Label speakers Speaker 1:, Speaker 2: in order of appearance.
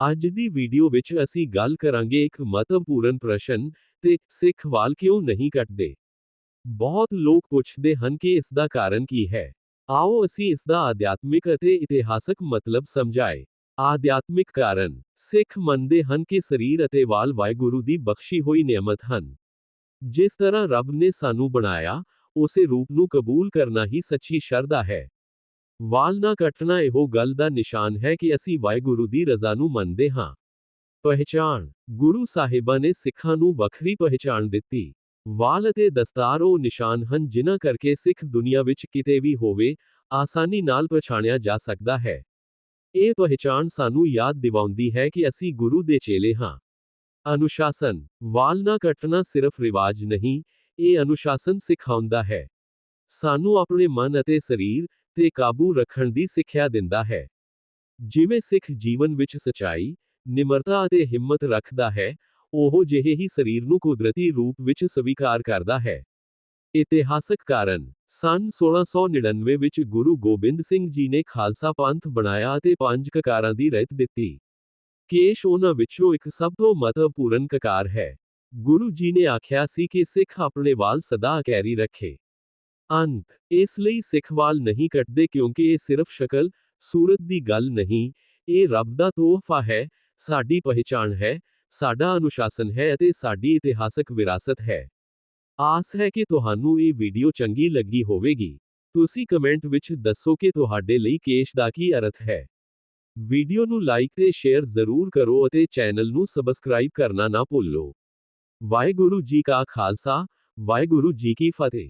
Speaker 1: ਅੱਜ ਦੀ ਵੀਡੀਓ ਵਿੱਚ ਅਸੀਂ ਗੱਲ ਕਰਾਂਗੇ ਇੱਕ ਮਹੱਤਵਪੂਰਨ ਪ੍ਰਸ਼ਨ ਤੇ ਸਿੱਖ ਵਾਲ ਕਿਉਂ ਨਹੀਂ ਕੱਟਦੇ ਬਹੁਤ ਲੋਕ ਪੁੱਛਦੇ ਹਨ ਕਿ ਇਸ ਦਾ ਕਾਰਨ ਕੀ ਹੈ ਆਓ ਅਸੀਂ ਇਸ ਦਾ ਆਧਿਆਤਮਿਕ ਅਤੇ ਇਤਿਹਾਸਕ ਮਤਲਬ ਸਮਝਾਏ ਆਧਿਆਤਮਿਕ ਕਾਰਨ ਸਿੱਖ ਮੰਨਦੇ ਹਨ ਕਿ ਸਰੀਰ ਅਤੇ ਵਾਲ ਵਾਹਿਗੁਰੂ ਦੀ ਬਖਸ਼ੀ ਹੋਈ ਨਿਯਮਤ ਹਨ ਜਿਸ ਤਰ੍ਹਾਂ ਰੱਬ ਨੇ ਸਾਨੂੰ ਬਣਾਇਆ ਉਸੇ ਰੂਪ ਨੂੰ ਕਬੂਲ ਕਰਨਾ ਹੀ ਸੱਚੀ ਸ਼ਰਧਾ ਹੈ ਵਾਲ ਨਾ ਕੱਟਣਾ ਇਹੋ ਗੱਲ ਦਾ ਨਿਸ਼ਾਨ ਹੈ ਕਿ ਅਸੀਂ ਵਾਹਿਗੁਰੂ ਦੀ ਰਜ਼ਾ ਨੂੰ ਮੰਨਦੇ ਹਾਂ ਪਹਿਚਾਣ ਗੁਰੂ ਸਾਹਿਬਾਂ ਨੇ ਸਿੱਖਾਂ ਨੂੰ ਵੱਖਰੀ ਪਹਿਚਾਣ ਦਿੱਤੀ ਵਾਲ ਅਤੇ ਦਸਤਾਰ ਉਹ ਨਿਸ਼ਾਨ ਹਨ ਜਿਨ੍ਹਾਂ ਕਰਕੇ ਸਿੱਖ ਦੁਨੀਆ ਵਿੱਚ ਕਿਤੇ ਵੀ ਹੋਵੇ ਆਸਾਨੀ ਨਾਲ ਪਛਾਣਿਆ ਜਾ ਸਕਦਾ ਹੈ ਇਹ ਪਹਿਚਾਣ ਸਾਨੂੰ ਯਾਦ ਦਿਵਾਉਂਦੀ ਹੈ ਕਿ ਅਸੀਂ ਗੁਰੂ ਦੇ ਚੇਲੇ ਹਾਂ ਅਨੁਸ਼ਾਸਨ ਵਾਲ ਨਾ ਕੱਟਣਾ ਸਿਰਫ ਰਿਵਾਜ ਨਹੀਂ ਇਹ ਅਨੁਸ਼ਾਸਨ ਸਿਖਾਉਂਦਾ ਹੈ ਸਾਨੂੰ ਆਪਣੇ ਮਨ ਅਤੇ ਸਰੀਰ ਤੇ ਕਾਬੂ ਰੱਖਣ ਦੀ ਸਿੱਖਿਆ ਦਿੰਦਾ ਹੈ ਜਿਵੇਂ ਸਿੱਖ ਜੀਵਨ ਵਿੱਚ ਸਚਾਈ ਨਿਮਰਤਾ ਅਤੇ ਹਿੰਮਤ ਰੱਖਦਾ ਹੈ ਉਹ ਜਿਹੇ ਹੀ ਸਰੀਰ ਨੂੰ ਕੁਦਰਤੀ ਰੂਪ ਵਿੱਚ ਸਵੀਕਾਰ ਕਰਦਾ ਹੈ ਇਤਿਹਾਸਕ ਕਾਰਨ ਸਨ 1699 ਵਿੱਚ ਗੁਰੂ ਗੋਬਿੰਦ ਸਿੰਘ ਜੀ ਨੇ ਖਾਲਸਾ ਪੰਥ ਬਣਾਇਆ ਅਤੇ ਪੰਜ ਕਕਾਰਾਂ ਦੀ ਰਹਿਤ ਦਿੱਤੀ ਕੇਸ਼ ਉਹਨਾਂ ਵਿੱਚੋਂ ਇੱਕ ਸਭ ਤੋਂ ਮਹੱਤਵਪੂਰਨ ਕਕਾਰ ਹੈ ਗੁਰੂ ਜੀ ਨੇ ਆਖਿਆ ਸੀ ਕਿ ਸਿੱਖ ਆਪਣੇ ਵਾਲ ਸਦਾ ਅਕੈਰੀ ਰੱਖੇ ਅੰਤ ਇਸ ਲਈ ਸਿੱਖ ਵਾਲ ਨਹੀਂ ਕੱਟਦੇ ਕਿਉਂਕਿ ਇਹ ਸਿਰਫ ਸ਼ਕਲ ਸੂਰਤ ਦੀ ਗੱਲ ਨਹੀਂ ਇਹ ਰੱਬ ਦਾ ਤੋਹਫਾ ਹੈ ਸਾਡੀ ਪਹਿਚਾਣ ਹੈ ਸਾਡਾ ਅਨੁਸ਼ਾਸਨ ਹੈ ਅਤੇ ਸਾਡੀ ਇਤਿਹਾਸਕ ਵਿਰਾਸਤ ਹੈ ਆਸ ਹੈ ਕਿ ਤੁਹਾਨੂੰ ਇਹ ਵੀਡੀਓ ਚੰਗੀ ਲੱਗੀ ਹੋਵੇਗੀ ਤੁਸੀਂ ਕਮੈਂਟ ਵਿੱਚ ਦੱਸੋ ਕਿ ਤੁਹਾਡੇ ਲਈ ਕੇਸ਼ ਦਾ ਕੀ ਅਰਥ ਹੈ ਵੀਡੀਓ ਨੂੰ ਲਾਈਕ ਤੇ ਸ਼ੇਅਰ ਜ਼ਰੂਰ ਕਰੋ ਅਤੇ ਚੈਨਲ ਨੂੰ ਸਬਸਕ੍ਰਾਈਬ ਕਰਨਾ ਨਾ ਭੁੱਲੋ ਵਾਹਿਗੁਰੂ ਜੀ ਕਾ ਖਾਲਸਾ ਵਾਹਿਗੁਰੂ ਜੀ ਕੀ ਫਤਿਹ